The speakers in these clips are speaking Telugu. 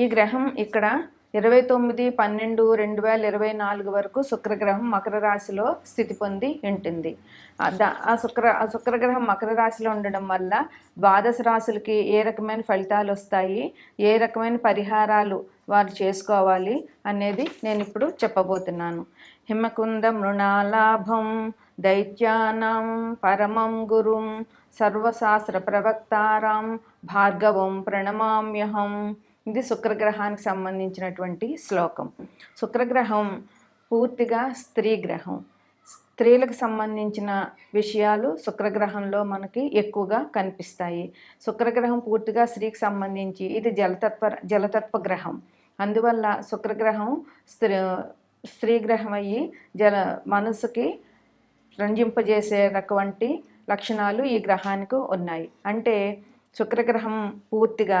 ఈ గ్రహం ఇక్కడ ఇరవై తొమ్మిది పన్నెండు రెండు వేల ఇరవై నాలుగు వరకు శుక్రగ్రహం మకర రాశిలో స్థితి పొంది ఉంటుంది. ఆ శుక్ర ఆ శుక్రగ్రహం మకర రాశిలో ఉండడం వల్ల ద్వాదశ రాశులకి ఏ రకమైన ఫలితాలు వస్తాయి ఏ రకమైన పరిహారాలు వారు చేసుకోవాలి అనేది నేను ఇప్పుడు చెప్పబోతున్నాను. హిమకుంద మృణాలాభం దైత్యానం పరమం గురుం సర్వశాస్త్ర ప్రవక్తారాం భార్గవం ప్రణమామ్యహం ఇది శుక్రగ్రహానికి సంబంధించినటువంటి శ్లోకం. శుక్రగ్రహం పూర్తిగా స్త్రీ గ్రహం. స్త్రీలకు సంబంధించిన విషయాలు శుక్రగ్రహంలో మనకి ఎక్కువగా కనిపిస్తాయి. శుక్రగ్రహం పూర్తిగా స్త్రీకి సంబంధించి ఇది జలతత్వ జలతత్వ గ్రహం. అందువల్ల శుక్రగ్రహం స్త్రీ స్త్రీ గ్రహం అయ్యి జల మనసుకి రంజింపజేసే రకవంటి లక్షణాలు ఈ గ్రహానికి ఉన్నాయి. అంటే శుక్రగ్రహం పూర్తిగా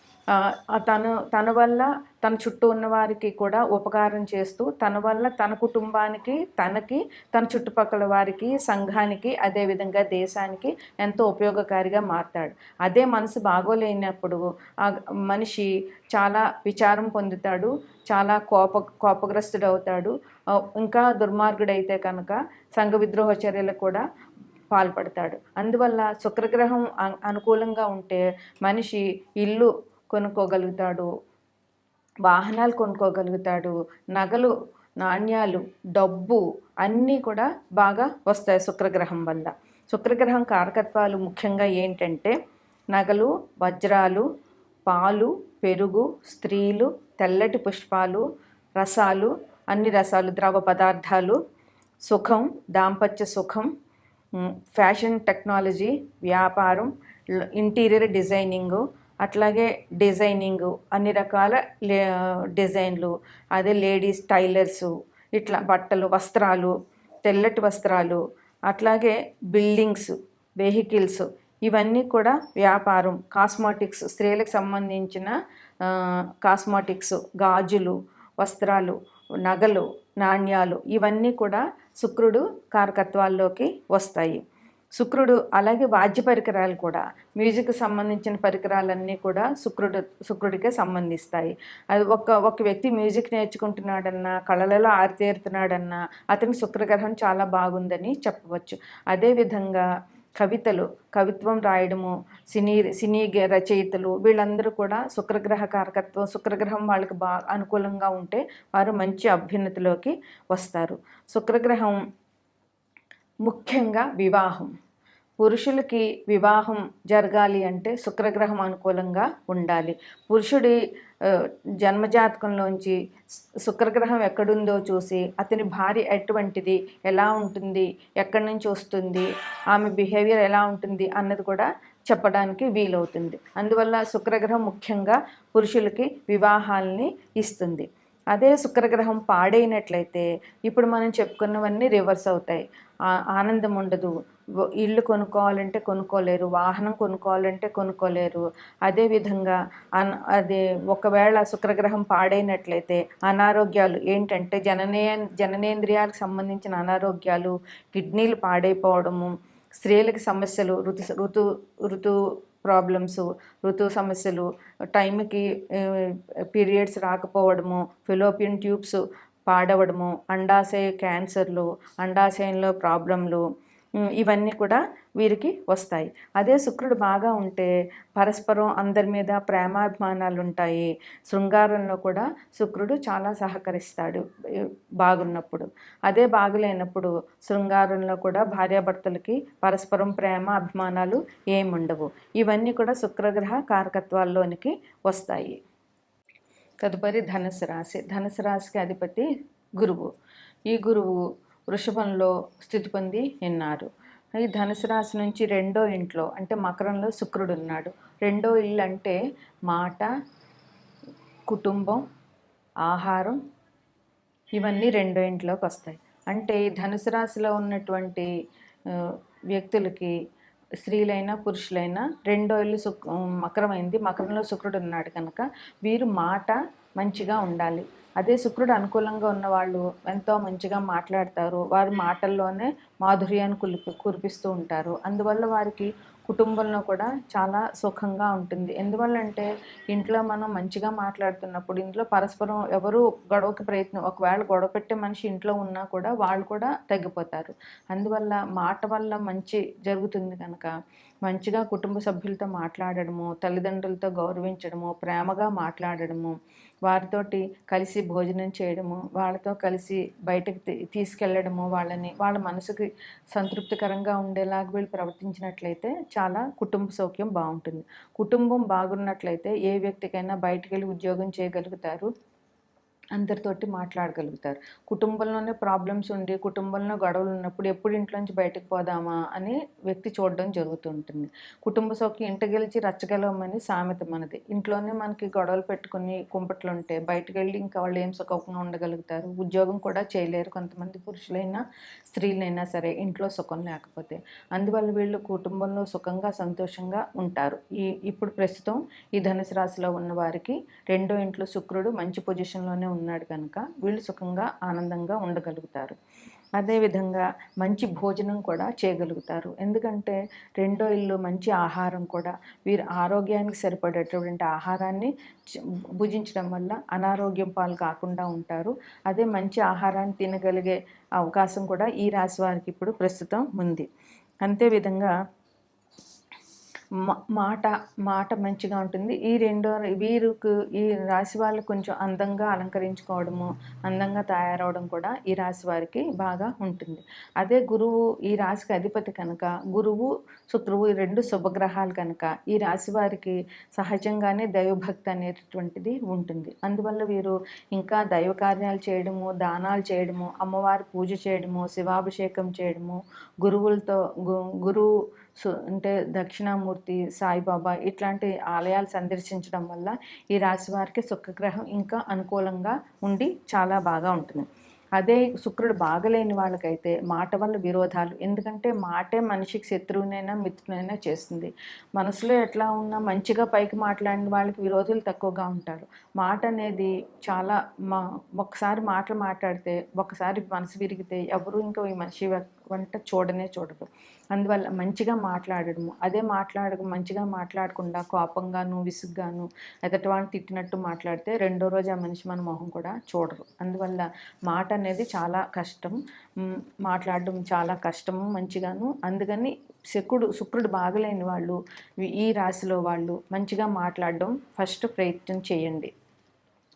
తను తన వల్ల తన చుట్టూ ఉన్న వారికి కూడా ఉపకారం చేస్తూ తన వల్ల తన కుటుంబానికి తనకి తన చుట్టుపక్కల వారికి సంఘానికి అదేవిధంగా దేశానికి ఎంతో ఉపయోగకారిగా మారతాడు. అదే మనసు బాగోలేనప్పుడు ఆ మనిషి చాలా విచారం పొందుతాడు చాలా కోప కోపగ్రస్తుడవుతాడు. ఇంకా దుర్మార్గుడైతే కనుక సంఘ విద్రోహ చర్యలు కూడా పాల్పడతాడు. అందువల్ల శుక్రగ్రహం అనుకూలంగా ఉంటే మనిషి ఇల్లు కొనుక్కోగలుగుతాడు వాహనాలు కొనుక్కోగలుగుతాడు నగలు నాణ్యాలు డబ్బు అన్నీ కూడా బాగా వస్తాయి శుక్రగ్రహం వల్ల. శుక్రగ్రహం కారకత్వాలు ముఖ్యంగా ఏంటంటే నగలు వజ్రాలు పాలు పెరుగు స్త్రీలు తెల్లటి పుష్పాలు రసాలు అన్ని రసాలు ద్రవ పదార్థాలు సుఖం దాంపత్య సుఖం ఫ్యాషన్ టెక్నాలజీ వ్యాపారం ఇంటీరియర్ డిజైనింగు అట్లాగే డిజైనింగు అన్ని రకాల లే డిజైన్లు. అదే లేడీస్ టైలర్సు ఇట్లా బట్టలు వస్త్రాలు తెల్లటి వస్త్రాలు అట్లాగే బిల్డింగ్స్ వెహికల్స్. ఇవన్నీ కూడా వ్యాపారం. కాస్మాటిక్స్ స్త్రీలకు సంబంధించిన కాస్మాటిక్స్ గాజులు వస్త్రాలు నగలు నాణ్యాలు ఇవన్నీ కూడా శుక్రుడు కారకత్వాల్లోకి వస్తాయి. శుక్రుడు అలాగే వాద్య పరికరాలు కూడా మ్యూజిక్ సంబంధించిన పరికరాలన్నీ కూడా శుక్రుడు శుక్రుడికే సంబంధిస్తాయి. అది ఒక ఒక వ్యక్తి మ్యూజిక్ నేర్చుకుంటున్నాడన్నా కళలలో ఆరితేరుతున్నాడన్నా అతని శుక్రగ్రహం చాలా బాగుందని చెప్పవచ్చు. అదేవిధంగా కవితలు కవిత్వం రాయడము సినీ సినీ గ- రచయితలు వీళ్ళందరూ కూడా శుక్రగ్రహ కారకత్వం శుక్రగ్రహం వాళ్ళకి బాగా అనుకూలంగా ఉంటే వారు మంచి అభ్యున్నతిలోకి వస్తారు. శుక్రగ్రహం ముఖ్యంగా వివాహం. పురుషులకి వివాహం జరగాలి అంటే శుక్రగ్రహం అనుకూలంగా ఉండాలి. పురుషుడి జన్మజాతకంలోంచి శుక్రగ్రహం ఎక్కడుందో చూసి అతని భార్య ఎటువంటిది ఎలా ఉంటుంది ఎక్కడి నుంచి వస్తుంది ఆమె బిహేవియర్ ఎలా ఉంటుంది అన్నది కూడా చెప్పడానికి వీలవుతుంది. అందువల్ల శుక్రగ్రహం ముఖ్యంగా పురుషులకి వివాహాల్ని ఇస్తుంది. అదే శుక్రగ్రహం పాడైనట్లయితే ఇప్పుడు మనం చెప్పుకున్నవన్నీ రివర్స్ అవుతాయి. ఆనందం ఉండదు ఇల్లు కొనుక్కోవాలంటే కొనుక్కోలేరు వాహనం కొనుక్కోవాలంటే కొనుక్కోలేరు. అదేవిధంగా అన్ అదే ఒకవేళ శుక్రగ్రహం పాడైనట్లయితే అనారోగ్యాలు ఏంటంటే జననే జననేంద్రియాలకు సంబంధించిన అనారోగ్యాలు కిడ్నీలు పాడైపోవడము స్త్రీలకు సమస్యలు ఋతు ఋతు ఋతు ప్రాబ్లమ్స్ ఋతు సమస్యలు టైంకి పీరియడ్స్ రాకపోవడము ఫిలోపియన్ ట్యూబ్స్ పాడవడము అండాశయ క్యాన్సర్లు అండాశయంలో ప్రాబ్లంలు ఇవన్నీ కూడా వీరికి వస్తాయి. అదే శుక్రుడు బాగా ఉంటే పరస్పరం అందరి మీద ప్రేమాభిమానాలు ఉంటాయి శృంగారంలో కూడా శుక్రుడు చాలా సహకరిస్తాడు బాగున్నప్పుడు. అదే బాగలేనప్పుడు శృంగారంలో కూడా భార్యాభర్తలకి పరస్పరం ప్రేమ అభిమానాలు ఏముండవు. ఇవన్నీ కూడా శుక్రగ్రహ కారకత్వాల్లోనికి వస్తాయి. తదుపరి ధనుసు రాశి. ధనుసు రాశికి అధిపతి గురువు. ఈ గురువు వృషభంలో స్థితి పొంది ఉన్నారు ఈ ధనుసు రాశి నుంచి రెండో ఇంట్లో అంటే మకరంలో శుక్రుడు ఉన్నాడు. రెండో ఇల్లు అంటే మాట కుటుంబం ఆహారం ఇవన్నీ రెండో ఇంట్లోకి వస్తాయి. అంటే ఈ ధనుసు రాశిలో ఉన్నటువంటి వ్యక్తులకి స్త్రీలైనా పురుషులైనా రెండో ఇల్లు శుక్ మకరమైంది. మకరంలో శుక్రుడు ఉన్నాడు కనుక వీరు మాట మంచిగా ఉండాలి. అదే శుక్రుడు అనుకూలంగా ఉన్నవాళ్ళు ఎంతో మంచిగా మాట్లాడతారు. వారి మాటల్లోనే మాధుర్యాన్ని కులిపి కురిపిస్తూ ఉంటారు. అందువల్ల వారికి కుటుంబంలో కూడా చాలా సుఖంగా ఉంటుంది. ఎందువల్ల అంటే ఇంట్లో మనం మంచిగా మాట్లాడుతున్నప్పుడు ఇంట్లో పరస్పరం ఎవరు గొడవకి ప్రయత్నం ఒకవేళ గొడవ పెట్టే మనిషి ఇంట్లో ఉన్నా కూడా వాళ్ళు కూడా తగ్గిపోతారు అందువల్ల మాట వల్ల మంచి జరుగుతుంది కనుక మంచిగా కుటుంబ సభ్యులతో మాట్లాడడము తల్లిదండ్రులతో గౌరవించడము ప్రేమగా మాట్లాడడము వారితోటి కలిసి భోజనం చేయడము వాళ్ళతో కలిసి బయటకు తీ- తీసుకెళ్ళడము వాళ్ళని వాళ్ళ మనసుకి సంతృప్తికరంగా ఉండేలాగా వీళ్ళు ప్రవర్తించినట్లయితే చాలా కుటుంబ సౌఖ్యం బాగుంటుంది. కుటుంబం బాగున్నట్లయితే ఏ వ్యక్తికైనా బయటకు వెళ్ళి ఉద్యోగం చేయగలుగుతారు. అందరితోటి మాట్లాడగలుగుతారు. కుటుంబంలోనే ప్రాబ్లమ్స్ ఉండి కుటుంబంలో గొడవలు ఉన్నప్పుడు ఎప్పుడు ఇంట్లోంచి బయటకు పోదామా అని వ్యక్తి చూడడం జరుగుతుంటుంది. కుటుంబ సౌఖ్యం ఇంట గెలిచి రచ్చగలవమని సామెత మనది. ఇంట్లోనే మనకి గొడవలు పెట్టుకుని కుంపట్లు ఉంటే బయటకు వెళ్ళి ఇంకా వాళ్ళు ఏం సుఖంగా ఉండగలుగుతారు? ఉద్యోగం కూడా చేయలేరు కొంతమంది పురుషులైనా స్త్రీలైనా సరే ఇంట్లో సుఖం లేకపోతే. అందువల్ల వీళ్ళు కుటుంబంలో సుఖంగా సంతోషంగా ఉంటారు. ఈ ఇప్పుడు ప్రస్తుతం ఈ ధనుసు రాశిలో ఉన్న వారికి రెండో ఇంట్లో శుక్రుడు మంచి పొజిషన్లోనే ఉన్నాడు కనుక వీళ్ళు సుఖంగా ఆనందంగా ఉండగలుగుతారు. అదేవిధంగా మంచి భోజనం కూడా చేయగలుగుతారు. ఎందుకంటే రెండో ఇల్లు మంచి ఆహారం కూడా. వీరు ఆరోగ్యానికి సరిపడేటటువంటి ఆహారాన్ని భుజించడం వల్ల అనారోగ్యం పాలు కాకుండా ఉంటారు. అదే మంచి ఆహారాన్ని తినగలిగే అవకాశం కూడా ఈ రాశి వారికి ఇప్పుడు ప్రస్తుతం ఉంది. అంతేవిధంగా మాట మాట మంచిగా ఉంటుంది. ఈ రెండో వీరికి ఈ రాశి వాళ్ళు కొంచెం అందంగా అలంకరించుకోవడము అందంగా తయారవడం కూడా ఈ రాశి వారికి బాగా ఉంటుంది. అదే గురువు ఈ రాశికి అధిపతి కనుక గురువు శుక్రువు ఈ రెండు శుభగ్రహాలు కనుక ఈ రాశి వారికి సహజంగానే దైవభక్తి అనేటటువంటిది ఉంటుంది. అందువల్ల వీరు ఇంకా దైవ కార్యాలు చేయడము దానాలు చేయడము అమ్మవారి పూజ చేయడము శివాభిషేకం చేయడము గురువులతో గు గురువు సు అంటే దక్షిణామూర్తి సాయిబాబా ఇట్లాంటి ఆలయాలు సందర్శించడం వల్ల ఈ రాశి వారికి శుక్రగ్రహం ఇంకా అనుకూలంగా ఉండి చాలా బాగా ఉంటుంది. అదే శుక్రుడు బాగలేని వాళ్ళకైతే మాట వల్ల విరోధాలు. ఎందుకంటే మాటే మనిషికి శత్రువునైనా మిత్రునైనా చేస్తుంది. మనసులో ఎట్లా ఉన్నా మంచిగా పైకి మాట్లాడిన వాళ్ళకి విరోధులు తక్కువగా ఉంటారు. మాట అనేది చాలా మా ఒకసారి మాటలు మాట్లాడితే ఒకసారి మనసు విరిగితే ఎవరు ఇంకా ఈ మనిషి వంట చూడనే చూడరు. అందువల్ల మంచిగా మాట్లాడడము. అదే మాట్లాడక మంచిగా మాట్లాడకుండా కోపంగాను విసుగ్గాను ఎదటి వాళ్ళని తిట్టినట్టు మాట్లాడితే రెండో రోజు ఆ మనిషి మన మొహం కూడా చూడరు. అందువల్ల మాట అనేది చాలా కష్టం. మాట్లాడడం చాలా కష్టము మంచిగాను. అందుకని శకుడు శుక్రుడు బాగలేని వాళ్ళు ఈ రాశిలో వాళ్ళు మంచిగా మాట్లాడడం ఫస్ట్ ప్రయత్నం చేయండి.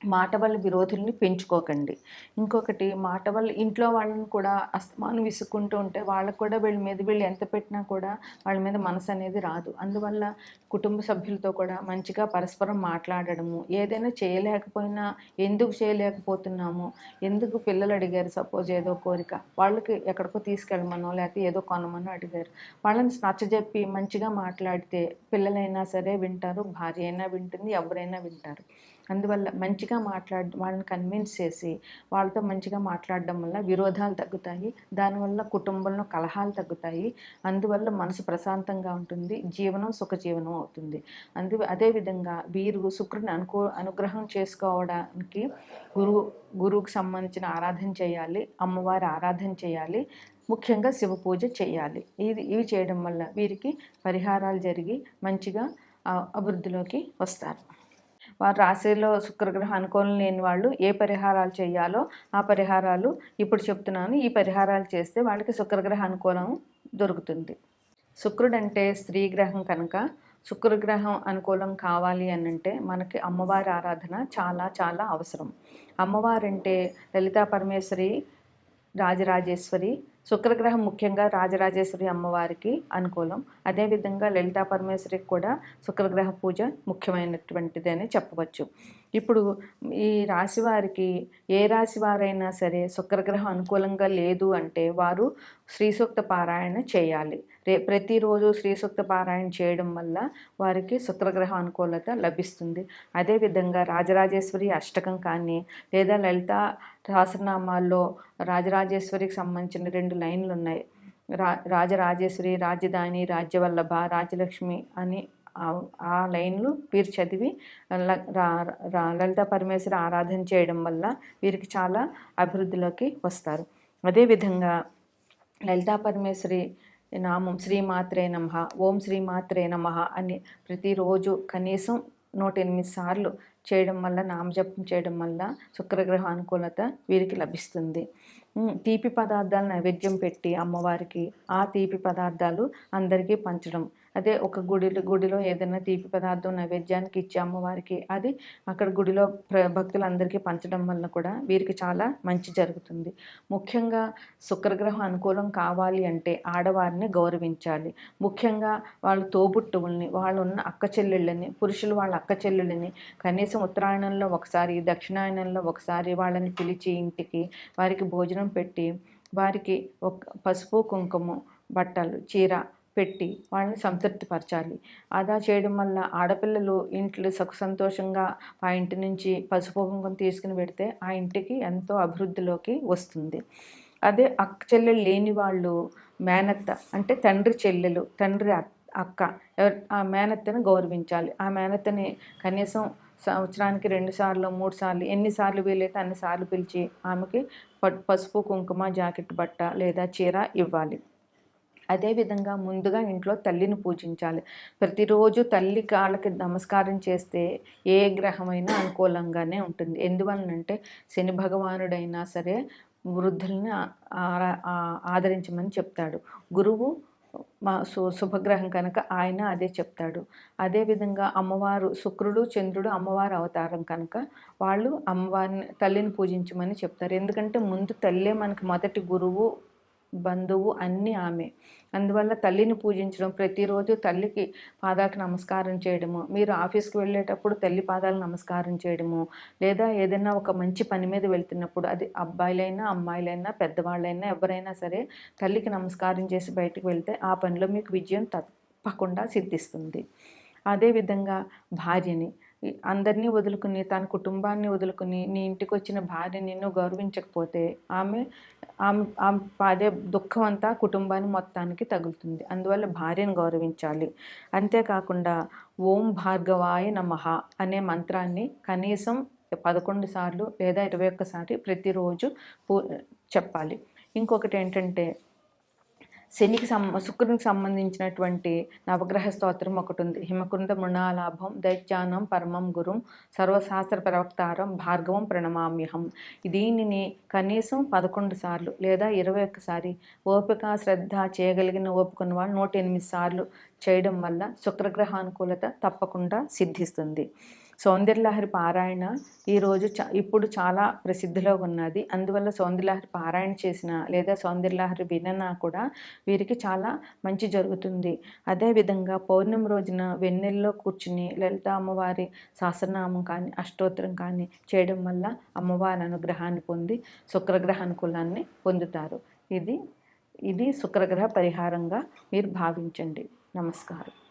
మాట వల్ల విరోధుల్ని పెంచుకోకండి. ఇంకొకటి మాట వల్ల ఇంట్లో వాళ్ళని కూడా అస్తమానం విసుక్కుంటూ ఉంటే వాళ్ళకు కూడా వీళ్ళ మీద వీళ్ళు ఎంత పెట్టినా కూడా వాళ్ళ మీద మనసు అనేది రాదు. అందువల్ల కుటుంబ సభ్యులతో కూడా మంచిగా పరస్పరం మాట్లాడడము ఏదైనా చేయలేకపోయినా ఎందుకు చేయలేకపోతున్నాము ఎందుకు పిల్లలు అడిగారు సపోజ్ ఏదో కోరిక వాళ్ళకి ఎక్కడికో తీసుకెళ్ళమనో లేకపోతే ఏదో కొనమనో అడిగారు. వాళ్ళని నచ్చజెప్పి మంచిగా మాట్లాడితే పిల్లలైనా సరే వింటారు భార్య అయినా వింటుంది ఎవరైనా వింటారు. అందువల్ల మంచిగా మాట్లాడ వాళ్ళని కన్విన్స్ చేసి వాళ్ళతో మంచిగా మాట్లాడడం వల్ల విరోధాలు తగ్గుతాయి. దానివల్ల కుటుంబంలో కలహాలు తగ్గుతాయి. అందువల్ల మనసు ప్రశాంతంగా ఉంటుంది. జీవనం సుఖజీవనం అవుతుంది. అందు అదేవిధంగా వీరు శుక్రుని అనుకో అనుగ్రహం చేసుకోవడానికి గురువు గురువుకు సంబంధించిన ఆరాధన చేయాలి. అమ్మవారి ఆరాధన చేయాలి. ముఖ్యంగా శివ పూజ చేయాలి. ఇది ఇవి చేయడం వల్ల వీరికి పరిహారాలు జరిగి మంచిగా అభివృద్ధిలోకి వస్తారు. వారి రాశిలో శుక్రగ్రహం అనుకూలం లేని వాళ్ళు ఏ పరిహారాలు చేయాలో ఆ పరిహారాలు ఇప్పుడు చెప్తున్నాను. ఈ పరిహారాలు చేస్తే వాళ్ళకి శుక్రగ్రహ అనుకూలం దొరుకుతుంది. శుక్రుడు అంటే స్త్రీ గ్రహం కనుక శుక్రగ్రహం అనుకూలం కావాలి అని అంటే మనకి అమ్మవారి ఆరాధన చాలా చాలా అవసరం. అమ్మవారంటే లలితా పరమేశ్వరి రాజరాజేశ్వరి శుక్రగ్రహం ముఖ్యంగా రాజరాజేశ్వరి అమ్మవారికి అనుకూలం. అదేవిధంగా లలితా పరమేశ్వరికి కూడా శుక్రగ్రహ పూజ ముఖ్యమైనటువంటిది అని చెప్పవచ్చు. ఇప్పుడు ఈ రాశి వారికి ఏ రాశి వారైనా సరే శుక్రగ్రహం అనుకూలంగా లేదు అంటే వారు శ్రీ సూక్త పారాయణ చేయాలి. రే ప్రతిరోజు శ్రీ సూక్త పారాయణ చేయడం వల్ల వారికి శుక్రగ్రహ అనుకూలత లభిస్తుంది. అదేవిధంగా రాజరాజేశ్వరి అష్టకం కానీ లేదా లలిత సహస్రనామాల్లో రాజరాజేశ్వరికి సంబంధించిన రెండు లైన్లు ఉన్నాయి. రా రాజరాజేశ్వరి రాజధాని రాజ్యవల్లభ రాజలక్ష్మి అని ఆ- లైన్లు వీరు చదివి ల- రా- లలిత పరమేశ్వర ఆరాధన చేయడం వల్ల వీరికి చాలా అభివృద్ధిలోకి వస్తారు. అదేవిధంగా లలితా పరమేశ్వరి నామం శ్రీమాత్రే నమ ఓం శ్రీమాత్రే నమ అని ప్రతిరోజు కనీసం నూట ఎనిమిది సార్లు చేయడం వల్ల నామజపం చేయడం వల్ల శుక్రగ్రహ అనుకూలత వీరికి లభిస్తుంది. తీపి పదార్థాలు నైవేద్యం పెట్టి అమ్మవారికి ఆ తీపి పదార్థాలు అందరికీ పంచడం. అదే ఒక గుడిలో గుడిలో ఏదైనా తీపి పదార్థం నైవేద్యానికి ఇచ్చాము వారికి. అది అక్కడ గుడిలో ప్ర భక్తులందరికీ పంచడం వల్ల కూడా వీరికి చాలా మంచి జరుగుతుంది. ముఖ్యంగా శుక్రగ్రహం అనుకూలం కావాలి అంటే ఆడవారిని గౌరవించాలి. ముఖ్యంగా వాళ్ళ తోబుట్టువుల్ని వాళ్ళు ఉన్న అక్క చెల్లెళ్ళని పురుషులు వాళ్ళ అక్క చెల్లెళ్ళని కనీసం ఉత్తరాయణంలో ఒకసారి దక్షిణాయనంలో ఒకసారి వాళ్ళని పిలిచి ఇంటికి వారికి భోజనం పెట్టి వారికి ఒక పసుపు కుంకుమ బట్టలు చీర పెట్టి వాళ్ళని సంతృప్తిపరచాలి. అలా చేయడం వల్ల ఆడపిల్లలు ఇంట్లో సుఖ సంతోషంగా ఆ ఇంటి నుంచి పసుపు కుంకుమ తీసుకుని పెడితే ఆ ఇంటికి ఎంతో అభివృద్ధిలోకి వస్తుంది. అదే అక్క చెల్లెలు లేని వాళ్ళు మేనత్త అంటే తండ్రి చెల్లెలు తండ్రి అక్క ఎవరు ఆ మేనత్తని గౌరవించాలి. ఆ మేనత్తని కనీసం సంవత్సరానికి రెండు సార్లు మూడు సార్లు ఎన్నిసార్లు వీలైతే అన్నిసార్లు పిలిచి ఆమెకి ప- పసుపు కుంకుమ జాకెట్ బట్ట లేదా చీర ఇవ్వాలి. అదేవిధంగా ముందుగా ఇంట్లో తల్లిని పూజించాలి. ప్రతిరోజు తల్లి కాళ్ళకి నమస్కారం చేస్తే ఏ గ్రహమైనా అనుకూలంగానే ఉంటుంది. ఎందువలనంటే శని భగవానుడైనా సరే వృద్ధుల్ని ఆ- ఆదరించమని చెప్తాడు. గురువు మా సు శుభగ్రహం కనుక ఆయన అదే చెప్తాడు. అదేవిధంగా అమ్మవారు శుక్రుడు చంద్రుడు అమ్మవారు అవతారం కనుక వాళ్ళు అమ్మవారిని తల్లిని పూజించమని చెప్తారు. ఎందుకంటే ముందు తల్లే మనకి మొదటి గురువు బంధువు అన్నీ ఆమె. అందువల్ల తల్లిని పూజించడం ప్రతిరోజు తల్లికి పాదాలకు నమస్కారం చేయడము మీరు ఆఫీస్కి వెళ్ళేటప్పుడు తల్లి పాదాలు నమస్కారం చేయడము లేదా ఏదైనా ఒక మంచి పని మీద వెళ్తున్నప్పుడు అది అబ్బాయిలైనా అమ్మాయిలైనా పెద్దవాళ్ళైనా ఎవరైనా సరే తల్లికి నమస్కారం చేసి బయటకు వెళ్తే ఆ పనిలో మీకు విజయం తప్పకుండా సిద్ధిస్తుంది. అదేవిధంగా భార్యని అందరినీ వదులుకుని తన కుటుంబాన్ని వదులుకుని నీ ఇంటికి వచ్చిన భార్య నిన్ను గౌరవించకపోతే ఆమె ఆమె ఆమె అదే దుఃఖం అంతా కుటుంబాన్ని మొత్తానికి తగులుతుంది. అందువల్ల భార్యను గౌరవించాలి. అంతేకాకుండా ఓం భార్గవాయ నమః అనే మంత్రాన్ని కనీసం పదకొండు సార్లు లేదా ఇరవై ఒక్కసారి ప్రతిరోజు పూ చెప్పాలి. ఇంకొకటి ఏంటంటే శనికి సం శుక్రునికి సంబంధించినటువంటి నవగ్రహ స్తోత్రం ఒకటి ఉంది. హిమకుంద మృణాలాభం దైత్యానం పరమం గురుం సర్వశాస్త్ర ప్రవక్తారం భార్గవం ప్రణమామ్యహం. దీనిని కనీసం పదకొండు సార్లు లేదా ఇరవై ఒక్కసారి ఓపిక శ్రద్ధ చేయగలిగిన ఓపికన్న వాళ్ళు నూట ఎనిమిది సార్లు చేయడం వల్ల శుక్రగ్రహానుకూలత తప్పకుండా సిద్ధిస్తుంది. సౌందర్యలహరి పారాయణ ఈరోజు చ ఇప్పుడు చాలా ప్రసిద్ధిలో ఉన్నది. అందువల్ల సౌందర్యలహరి పారాయణ చేసిన లేదా సౌందర్యలహరి విననా కూడా వీరికి చాలా మంచి జరుగుతుంది. అదేవిధంగా పౌర్ణమి రోజున వెన్నెల్లో కూర్చుని లలిత అమ్మవారి సహస్రనామం కానీ అష్టోత్తరం కానీ చేయడం వల్ల అమ్మవారి అనుగ్రహాన్ని పొంది శుక్రగ్రహ అనుకూలాన్ని పొందుతారు. ఇది ఇది శుక్రగ్రహ పరిహారంగా మీరు భావించండి. నమస్కారం.